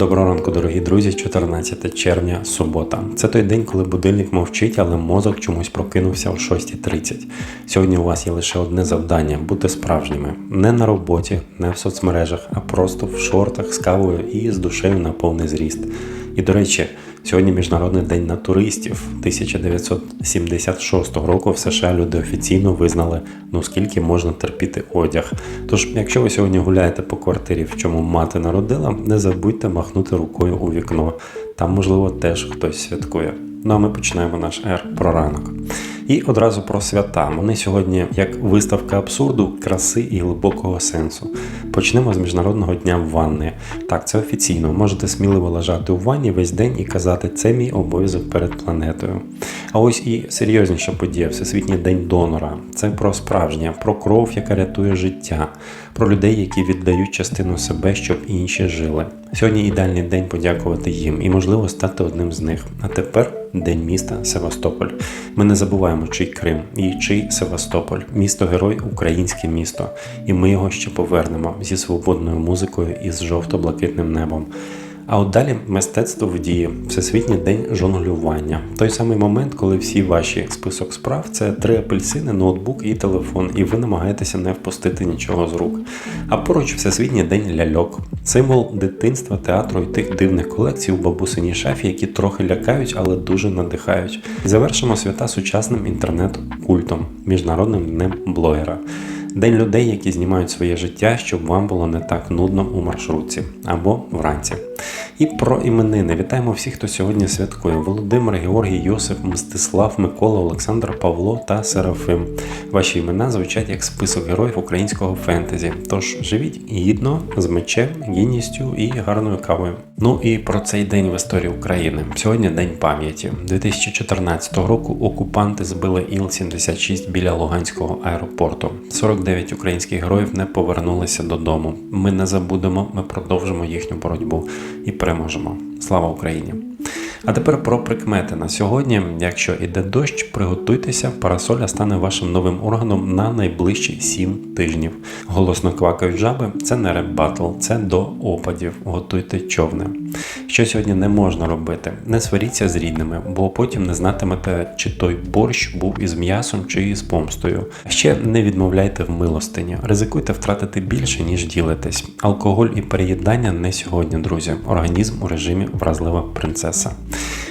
Доброго ранку, дорогі друзі, 14 червня, субота. Це той день, коли будильник мовчить, але мозок чомусь прокинувся о 6.30. Сьогодні у вас є лише одне завдання бути справжніми. Не на роботі, не в соцмережах, а просто в шортах з кавою і з душею на повний зріст. І до речі, сьогодні Міжнародний день натуристів. 1976 року в США люди офіційно визнали, ну скільки можна терпіти одяг. Тож, якщо ви сьогодні гуляєте по квартирі, в чому мати народила, не забудьте махнути рукою у вікно. Там, можливо, теж хтось святкує. Ну а ми починаємо наш ер про ранок. І одразу про свята. Вони сьогодні як виставка абсурду, краси і глибокого сенсу. Почнемо з Міжнародного дня ванни. Так, це офіційно. Можете сміливо лежати у ванні весь день і казати, це мій обов'язок перед планетою. А ось і серйозніша подія Всесвітній день донора. Це про справжнє, про кров, яка рятує життя, про людей, які віддають частину себе, щоб інші жили. Сьогодні ідеальний день подякувати їм і, можливо, стати одним з них. А тепер День міста Севастополь. Ми не забуваємо, чий Крим і чий Севастополь, місто герой, українське місто, і ми його ще повернемо зі свободною музикою і з жовто-блакитним небом. А от далі мистецтво в дії, Всесвітній день жонглювання. Той самий момент, коли всі ваші список справ це три апельсини, ноутбук і телефон, і ви намагаєтеся не впустити нічого з рук. А поруч Всесвітній день ляльок, символ дитинства, театру і тих дивних колекцій у бабусиній шафі, які трохи лякають, але дуже надихають. Завершимо свята сучасним інтернет-культом, міжнародним днем блогера. День людей, які знімають своє життя, щоб вам було не так нудно у маршрутці або вранці. І про іменини. Вітаємо всіх, хто сьогодні святкує: Володимир, Георгій, Йосип, Мстислав, Микола, Олександр, Павло та Серафим. Ваші імена звучать як список героїв українського фентезі. Тож живіть гідно, з мечем, гідністю і гарною кавою. Ну і про цей день в історії України. Сьогодні день пам'яті. 2014 року окупанти збили Іл-76 біля Луганського аеропорту. 49 українських героїв не повернулися додому. Ми не забудемо, ми продовжимо їхню боротьбу і переможемо. Слава Україні! А тепер про прикмети на сьогодні. Якщо йде дощ, приготуйтеся, парасоля стане вашим новим органом на найближчі 7 тижнів. Голосно квакають жаби це не реп-батл, це до опадів. Готуйте човни. Що сьогодні не можна робити? Не сваріться з рідними, бо потім не знатимете, чи той борщ був із м'ясом чи із помстою. Ще не відмовляйте в милостині, ризикуйте втратити більше, ніж ділитесь. Алкоголь і переїдання не сьогодні, друзі. Організм у режимі вразлива принцеса.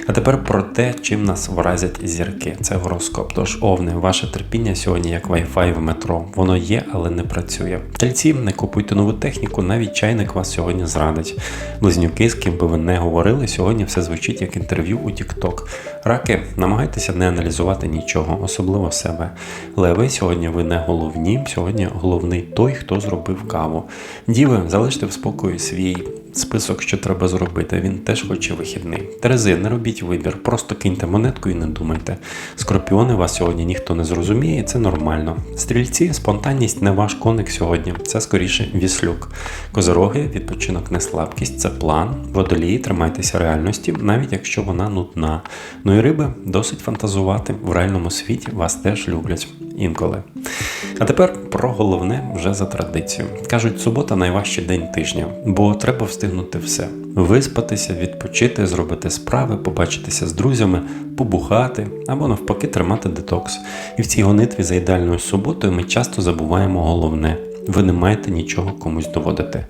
А тепер про те, чим нас вразять зірки. Це гороскоп. Тож, овни, ваше терпіння сьогодні як Wi-Fi в метро. Воно є, але не працює. Тельці, не купуйте нову техніку, навіть чайник вас сьогодні зрадить. Близнюки, з ким би ви не говорили, сьогодні все звучить як інтерв'ю у TikTok. Раки, намагайтеся не аналізувати нічого, особливо себе. Леви, сьогодні ви не головні, сьогодні головний той, хто зробив каву. Діви, залиште в спокої свій список, що треба зробити. Він теж хоче вихідний. Терези, не робіть вибір, просто киньте монетку і не думайте. Скорпіони вас сьогодні ніхто не зрозуміє, і це нормально. Стрільці, спонтанність не ваш коник сьогодні, це скоріше віслюк. Козороги, відпочинок не слабкість, це план. Водолії, тримайтеся реальності, навіть якщо вона нудна. Ну і риби досить фантазувати. В реальному світі вас теж люблять інколи. А тепер про головне вже за традицією. Кажуть, субота найважчий день тижня, бо треба встигнути все: виспатися, відпочити, зробити справи, побачитися з друзями, побухати або навпаки тримати детокс. І в цій гонитві за ідеальною суботою ми часто забуваємо головне. Ви не маєте нічого комусь доводити.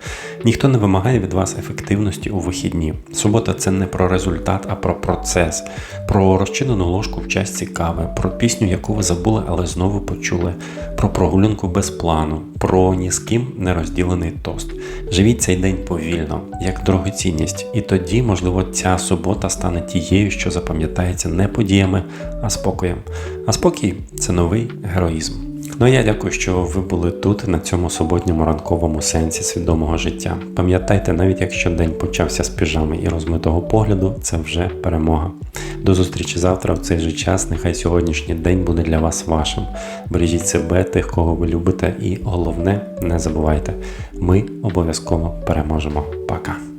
Ніхто не вимагає від вас ефективності у вихідні. Субота це не про результат, а про процес, про розчинену ложку в чашці кави, про пісню, яку ви забули, але знову почули, про прогулянку без плану, про ні з ким не розділений тост. Живіть цей день повільно, як дорогоцінність, і тоді, можливо, ця субота стане тією, що запам'ятається не подіями, а спокоєм. А спокій це новий героїзм. Ну я дякую, що ви були тут на цьому суботньому ранковому сенсі свідомого життя. Пам'ятайте, навіть якщо день почався з піжами і розмитого погляду, це вже перемога. До зустрічі завтра в цей же час. Нехай сьогоднішній день буде для вас вашим. Бережіть себе, тих, кого ви любите, і головне, не забувайте, ми обов'язково переможемо. Пока.